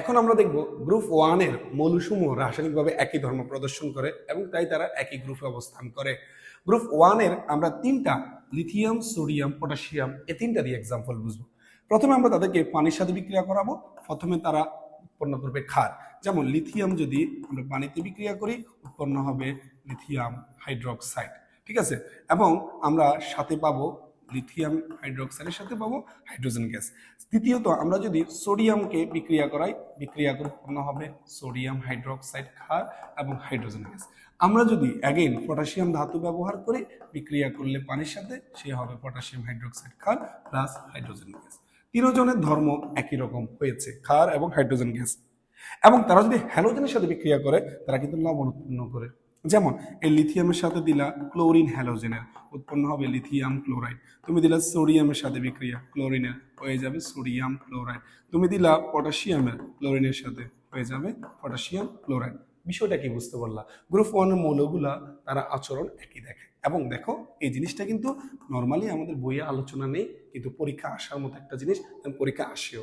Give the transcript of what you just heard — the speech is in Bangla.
এখন আমরা দেখব গ্রুপ ওয়ানের মৌলসমূহ রাসায়নিকভাবে একই ধর্ম প্রদর্শন করে এবং তাই তারা একই গ্রুপে অবস্থান করে। গ্রুপ ওয়ানের আমরা তিনটা লিথিয়াম সোডিয়াম পটাশিয়াম এ তিনটা দিয়ে এক্সাম্পল বুঝব। প্রথমে আমরা তাদেরকে পানির সাথে বিক্রিয়া করাবো। প্রথমে তারা উৎপন্ন করবে ক্ষার। যেমন লিথিয়াম যদি আমরা পানিতে বিক্রিয়া করি, উৎপন্ন হবে লিথিয়াম হাইড্রোক্সাইড ঠিক আছে? এবং আমরা সাথে পাবো লিথিয়াম হাইড্রোক্সাইডের সাথে পাবো হাইড্রোজেন গ্যাস দ্বিতীয়ত, আমরা যদি সোডিয়ামকে বিক্রিয়া করাই, বিক্রিয়া করে উৎপন্ন হবে সোডিয়াম হাইড্রোক্সাইড ক্ষার এবং হাইড্রোজেন গ্যাস আমরা যদি অ্যাগেন পটাশিয়াম ধাতু ব্যবহার করি, বিক্রিয়া করলে পানির সাথে, সে হবে পটাশিয়াম হাইড্রোক্সাইড ক্ষার প্লাস হাইড্রোজেন গ্যাস তিনজনের ধর্ম একই রকম হয়েছে, ক্ষার এবং হাইড্রোজেন গ্যাস এবং তারা যদি হ্যালোজেনের সাথে বিক্রিয়া করে, তারা কিন্তু লবণ উৎপন্ন করে। যেমন, এই লিথিয়ামের সাথে দিলা ক্লোরিন হ্যালোজেনের, উৎপন্ন হবে লিথিয়াম ক্লোরাইড। তুমি দিলা সোডিয়ামের সাথে বিক্রিয়া ক্লোরিনের হয়ে যাবে সোডিয়াম ক্লোরাইড। তুমি দিলা পটাশিয়ামের, ক্লোরিনের সাথে হয়ে যাবে পটাশিয়াম ক্লোরাইড। বিষয়টা কি বুঝতে পারলা? গ্রুপ ওয়ানের মৌলগুলা তারা আচরণ একই দেখে। এবং দেখো, এই জিনিসটা কিন্তু নর্মালি আমাদের বইয়ে আলোচনা নেই, কিন্তু পরীক্ষা আসার মতো একটা জিনিস, পরীক্ষা আসেও।